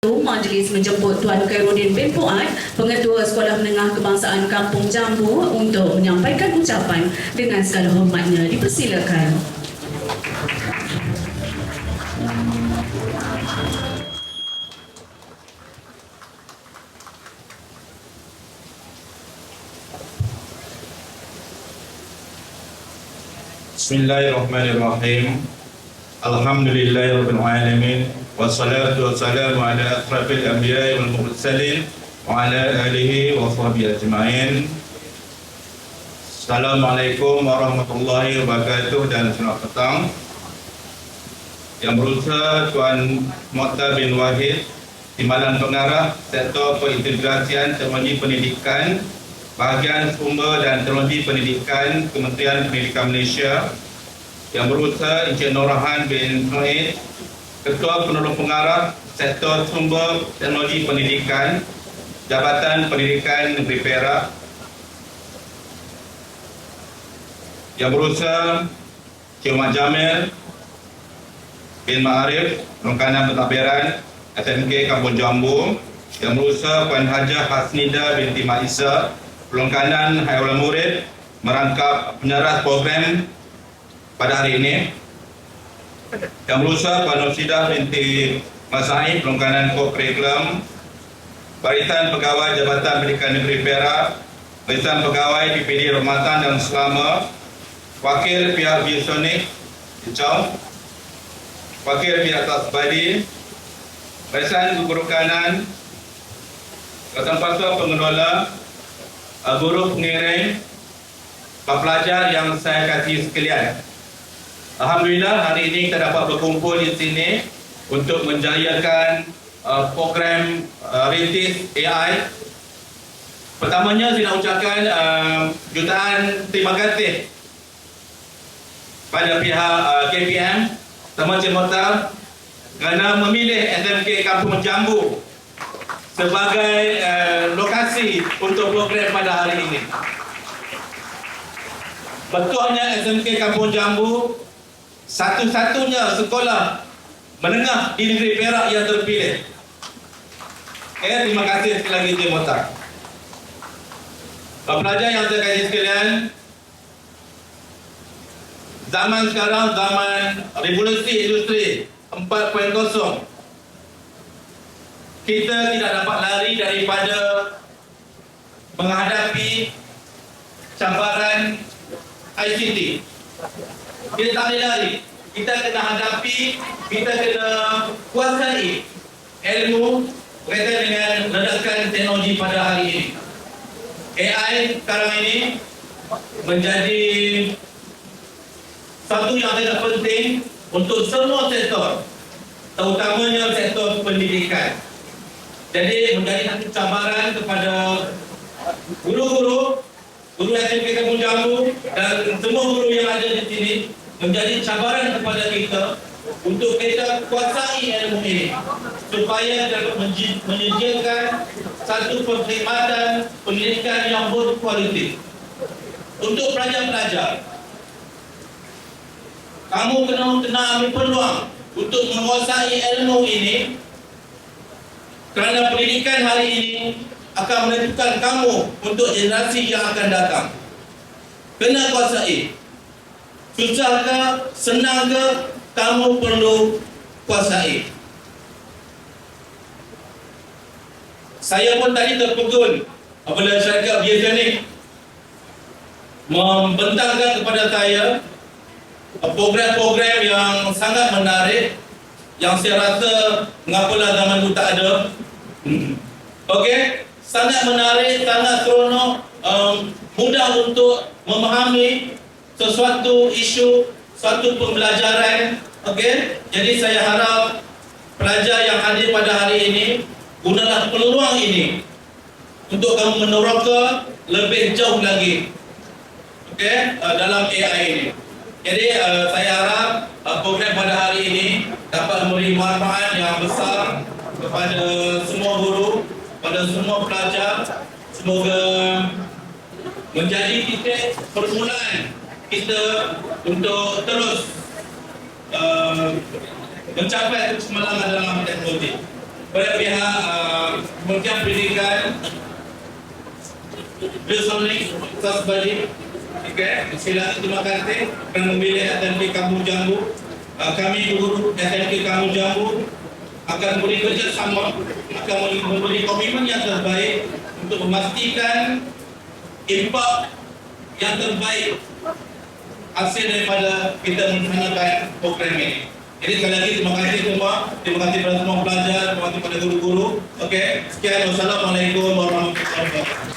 Majlis menjemput Tuan Khairuddin bin Fuad, Pengetua Sekolah Menengah Kebangsaan Kampung Jambu untuk menyampaikan ucapan dengan segala hormatnya. Dipersilakan. Bismillahirrahmanirrahim. Alhamdulillahirabbil wassalatu wassalamu ala asrafil anbiya'i wal mursalin wa ala alihi wa sahbihi ajma'in. Assalamualaikum warahmatullahi wabarakatuh dan selamat petang. Yang berusaha Tuan Muhtar bin Wahid Timbalan Pengarah Sektor Perintegrasian Teknologi Pendidikan Bahagian Sumber dan Teknologi Pendidikan Kementerian Pendidikan Malaysia yang berusaha Encik Norahan bin Noid Ketua Penolong Pengarah Sektor Sumber Teknologi Pendidikan Jabatan Pendidikan Negeri Perak yang berusaha Cik Umar Jamil bin Ma'arif Rongkanan Pentadbiran SMK Kampung Jambu yang berusaha Puan Hajah Hasnida binti Maisa Pelongkanan Hayawal Murid merangkap penyeras program pada hari ini yang berusaha Puan Nursidah binti Masai Pelongkanan Kurikulum Barisan Pegawai Jabatan Pendidikan Negeri Perak Barisan Pegawai PPD Ramadan dan Selama Wakil Pihak Biosonik Hijau Wakil Pihak Tasbadi Barisan Keburukanan Katan Pasal Pengelola Guru Pengiring Pelajar yang saya kasih sekalian Alhamdulillah hari ini kita dapat berkumpul di sini Untuk menjayakan uh, program uh, Rintis AI Pertamanya saya nak ucapkan uh, jutaan terima kasih pada pihak uh, KPM Taman Mohtar kerana memilih SMK Kampung Jambu sebagai uh, lokasi untuk program pada hari ini. Betulnya SMK Kampung Jambu satu-satunya sekolah menengah di negeri Perak yang terpilih. Okay, terima kasih sekali lagi Cik Mohtar. Pelajar yang saya kasih sekalian, zaman sekarang zaman revolusi industri 4.0 kita tidak dapat lari daripada menghadapi cabaran ICT kita tak boleh lari. Kita kena hadapi kita kena kuasai ilmu berkaitan dengan ledakan teknologi pada hari ini. AI sekarang ini menjadi satu yang sangat penting untuk semua sektor terutamanya sektor pendidikan. Jadi menjadi satu cabaran kepada guru-guru guru SMK Kampung Jambu dan semua guru yang ada di sini menjadi cabaran kepada kita untuk kita kuasai ilmu ini supaya dapat menyediakan satu perkhidmatan pendidikan yang berkualiti. Untuk pelajar-pelajar kamu kena kena ambil peluang untuk menguasai ilmu ini kerana pendidikan hari ini akan menentukan kamu untuk generasi yang akan datang. Kena kuasai susah ke senang ke kamu perlu kuasai. Saya pun tadi terpegun apabila syarikat biasa membentangkan kepada saya program-program yang sangat menarik yang saya rasa mengapalah zaman itu tak ada. Okey, sangat menarik, sangat seronok. Um, mudah untuk memahami sesuatu isu, suatu pembelajaran Okey, jadi saya harap pelajar yang hadir pada hari ini gunalah peluang ini untuk kamu meneroka lebih jauh lagi Okey, uh, dalam AI ini. Jadi uh, saya harap uh, program pada hari ini dapat memberi manfaat yang besar kepada semua guru, pada semua pelajar. Semoga menjadi titik permulaan kita untuk terus uh, mencapai kesemangat dalam teknologi. pada pihak uh, Kementerian Pendidikan. Personally, Ustaz Bali Okay, silakan terima kasih. Kerana memilih SMK Kampung Jambu. Uh, Kami guru SMK Kampung Jambu. Akan beri kerjasama akan memberi komitmen yang terbaik untuk memastikan impak yang terbaik hasil daripada kita melaksanakan program ini. Jadi sekali lagi terima kasih semua, terima kasih kepada semua pelajar, terima kasih kepada guru-guru. Okey, sekian wassalamualaikum warahmatullahi wabarakatuh.